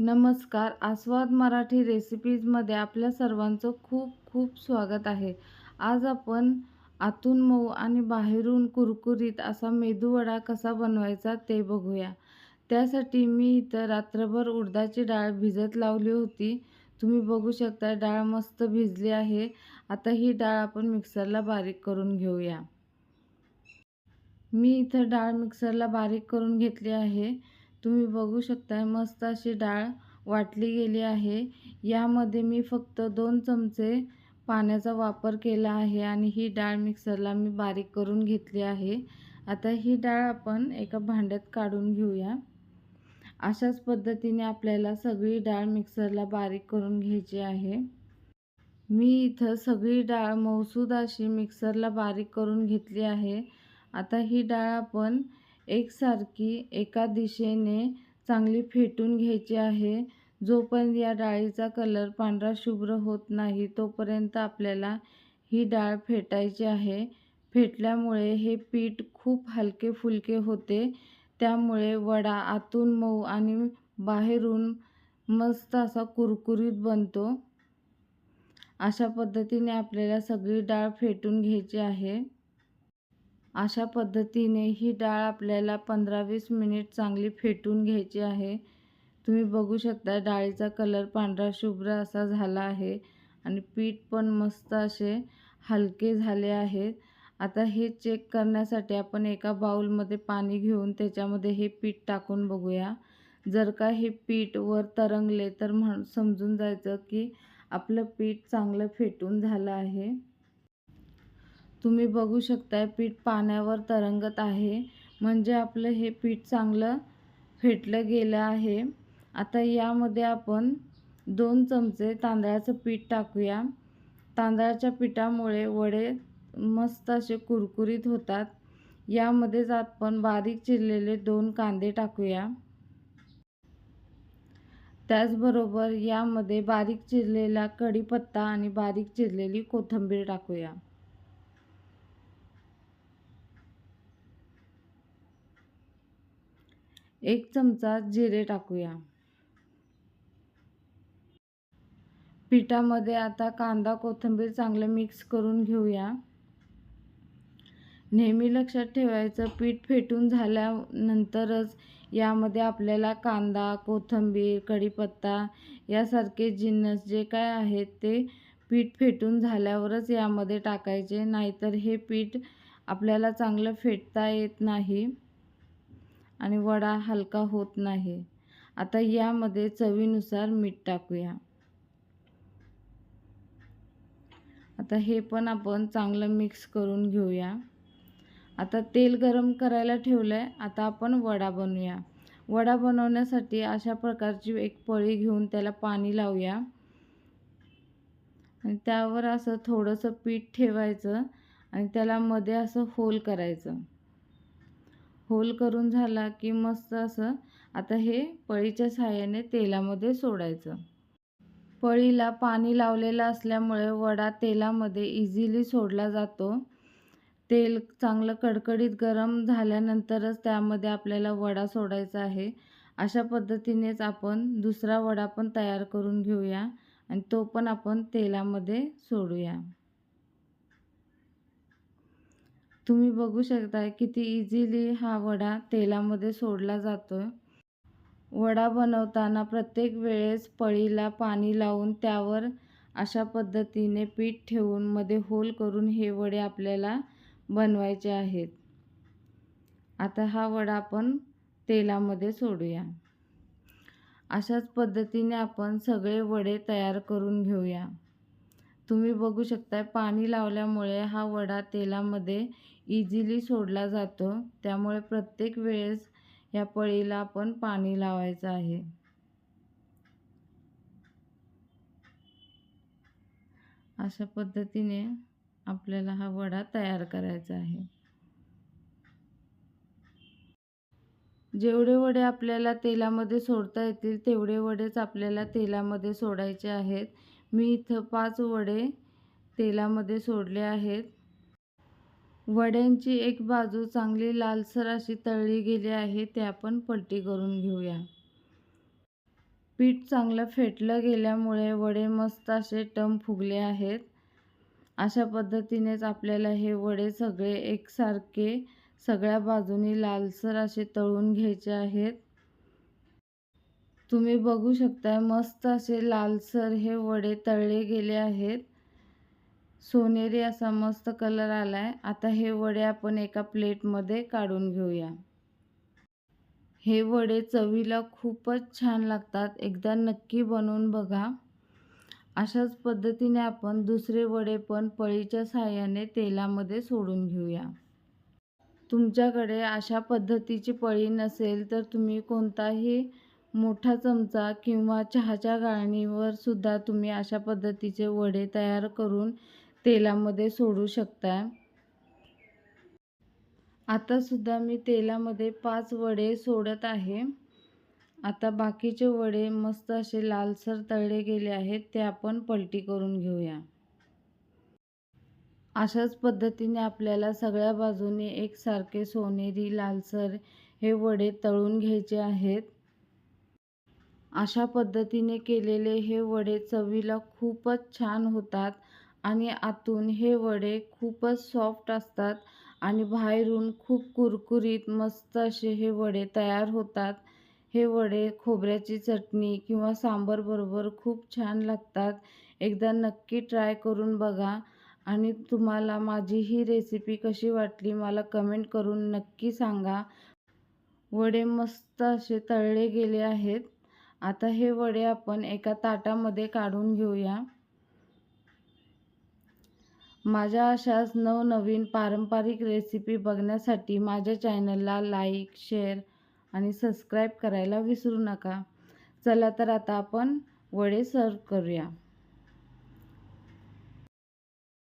नमस्कार. आस्वाद मराठी रेसिपीजमध्ये आपल्या सर्वांचं खूप खूप स्वागत आहे. आज आपण आतून मऊ आणि बाहेरून कुरकुरीत असा मेदूवडा कसा बनवायचा ते बघूया. त्यासाठी मी इथं रात्रभर उडदाची डाळ भिजत लावली होती. तुम्ही बघू शकता डाळ मस्त भिजली आहे. आता ही डाळ आपण मिक्सरला बारीक करून घेऊया. मी इथं डाळ मिक्सरला बारीक करून घेतली आहे. तुम्ही बघू शकता मस्त अशी डाळ वाटली गेली आहे. यामध्ये मी फक्त दोन चमचे पाण्याचा वापर केला आहे आणि ही डाळ मिक्सरला मी बारीक करून घेतली आहे. आता ही डाळ आपण एका भांड्यात काढून घेऊया. अशाच पद्धतीने आपल्याला सगळी डाळ मिक्सरला बारीक करून घ्यायची आहे. मी इथं सगळी डाळ मौसूद अशी मिक्सरला बारीक करून घेतली आहे. आता ही डाळ आपण एकसारखी एका दिशेने चांगली फेटून घ्यायची आहे. जोपर्यंत या डाळीचा कलर पांढरा शुभ्र होत नाही तोपर्यंत आपल्याला ही डाळ फेटायची आहे. फेटल्यामुळे हे पीठ खूप हलके फुलके होते. त्यामुळे वडा आतून मऊ आणि बाहेरून मस्त असा कुरकुरीत बनतो. अशा पद्धतीने आपल्याला सगळी डाळ फेटून घ्यायची आहे. अशा पद्धतीने ही डाळ आपल्याला पंधरा वीस मिनिट चांगली फेटून घ्यायची आहे. तुम्ही बघू शकता डाळीचा कलर पांढरा शुभ्र असा झाला आहे आणि पीठ पण मस्त असे हलके झाले आहेत आता हे चेक करण्यासाठी आपण एका बाऊलमध्ये पाणी घेऊन त्याच्यामध्ये हे पीठ टाकून बघूया. जर का हे पीठ वर तरंगले तर म्हण समजून जायचं की आपलं पीठ चांगलं फेटून झालं आहे. तुम्ही बघू शकताय पीठ पाण्यावर तरंगत आहे. म्हणजे आपलं हे पीठ चांगलं फेटलं गेलं आहे. आता यामध्ये आपण दोन चमचे तांदळाचं पीठ टाकूया. तांदळाच्या पिठामुळे वडे मस्त असे कुरकुरीत होतात. यामध्येच आपण बारीक चिरलेले दोन कांदे टाकूया. त्याचबरोबर यामध्ये बारीक चिरलेला कढीपत्ता आणि बारीक चिरलेली कोथिंबीर टाकूया. एक चमचा जिरे टाकूया. पिठामध्ये आता कांदा कोथिंबीर चांगलं मिक्स करून घेऊया. नेहमी लक्षात ठेवायचं पीठ फेटून झाल्यानंतरच यामध्ये आपल्याला कांदा कोथिंबीर कढीपत्ता यासारखे जिन्नस जे काय आहेत ते पीठ फेटून झाल्यावरच यामध्ये टाकायचे नाहीतर हे पीठ आपल्याला चांगलं फेटता येत नाही. आणि वडा हलका होत नाही. आता यामध्ये चवीनुसार मीठ टाकूया. आता हे पण आपण चांगलं मिक्स करून घेऊया. आता तेल गरम करायला ठेवलं आहे आता आपण वडा बनवूया. वडा बनवण्यासाठी अशा प्रकारची एक पळी घेऊन त्याला पाणी लावूया. आणि त्यावर असं थोडंसं पीठ ठेवायचं आणि त्याला मध्ये असं होल करायचं. होल करून झाला की मस्त असं आता हे पळीच्या सहाय्याने तेलामध्ये सोडायचं. पळीला पाणी लावलेलं असल्यामुळे वडा तेलामध्ये इझिली सोडला जातो. तेल चांगलं कडकडीत गरम झाल्यानंतरच त्यामध्ये आपल्याला वडा सोडायचा आहे. अशा पद्धतीनेच आपण दुसरा वडा पण तयार करून घेऊया आणि तो पण आपण तेलामध्ये सोडूया. तुम्ही बघू शकता किती इझिली हा वडा तेलामध्ये सोडला जातो वडा बनवताना प्रत्येक वेळेस पळीला पाणी लावून त्यावर अशा पद्धतीने पीठ ठेवून मध्ये होल करून हे वडे आपल्याला बनवायचे आहेत. आता हा वडा आपण तेलामध्ये सोडूया. अशाच पद्धतीने आपण सगळे वडे तयार करून घेऊया. तुम्ही बघू शकता पाणी लावल्यामुळे हा वडा तेलामध्ये इझिली सोडला जातो. त्यामुळे प्रत्येक वेळेस या पळीला आपण पाणी लावायचं आहे. अशा पद्धतीने आपल्याला हा वडा तयार करायचा आहे. जेवढे वडे आपल्याला तेलामध्ये सोडता येतील तेवढे वडेच आपल्याला तेलामध्ये सोडायचे आहेत. मी इथं पाच वडे तेलामध्ये सोडले आहेत. वड्यांची एक बाजू चांगली लालसर अशी तळली गेली आहे ते आपण पलटी करून घेऊया. पीठ चांगलं फेटलं गेल्यामुळे वडे मस्त असे टम फुगले आहेत. अशा पद्धतीनेच आपल्याला हे वडे सगळे एकसारखे सगळ्या बाजूनी लालसर असे तळून घ्यायचे आहेत. तुम्ही बघू शकताय मस्त असे लालसर हे वडे तळले गेले आहेत. सोनेरी असा मस्त कलर आला आहे आता हे वडे आपण एका प्लेटमध्ये काढून घेऊया. हे वडे चवीला खूपच छान लागतात. एकदा नक्की बनवून बघा. अशाच पद्धतीने आपण दुसरे वडे पण पळीच्या साह्याने तेलामध्ये सोडून घेऊया. तुमच्याकडे अशा पद्धतीची पळी नसेल तर तुम्ही कोणताही मोठा चमचा किंवा चहाच्या गाळणीवर सुद्धा तुम्ही अशा पद्धतीचे वडे तयार करून तेलामध्ये सोडू शकता. आता सुद्धा मी तेलामध्ये पाच वडे सोडत आहे. आता बाकीचे वडे मस्त असे लालसर तळले गेले आहेत ते आपण पलटी करून घेऊया. अशाच पद्धतीने आपल्याला सगळ्या बाजूने एकसारखे सोनेरी लालसर हे वडे तळून घ्यायचे आहेत. अशा पद्धतीने केलेले हे वडे चवीला खूपच छान होतात आणि आतून हे वडे खूपच सॉफ्ट असतात आणि बाहेरून खूप कुरकुरीत मस्त असे हे वडे तयार होतात. हे वडे खोबऱ्याची चटणी किंवा सांबरबरोबर खूप छान लागतात. एकदा नक्की ट्राय करून बघा आणि तुम्हाला माझी ही रेसिपी कशी वाटली मला कमेंट करून नक्की सांगा. वडे मस्त असे तळले गेले आहेत. आता हे वडे आपण एका ताटामध्ये काढून घेऊया. माझ्या अशाच नवनवीन पारंपरिक रेसिपी बघण्यासाठी माझ्या चॅनलला लाईक शेअर आणि सबस्क्राईब करायला विसरू नका. चला तर आता आपण वडे सर्व करूया.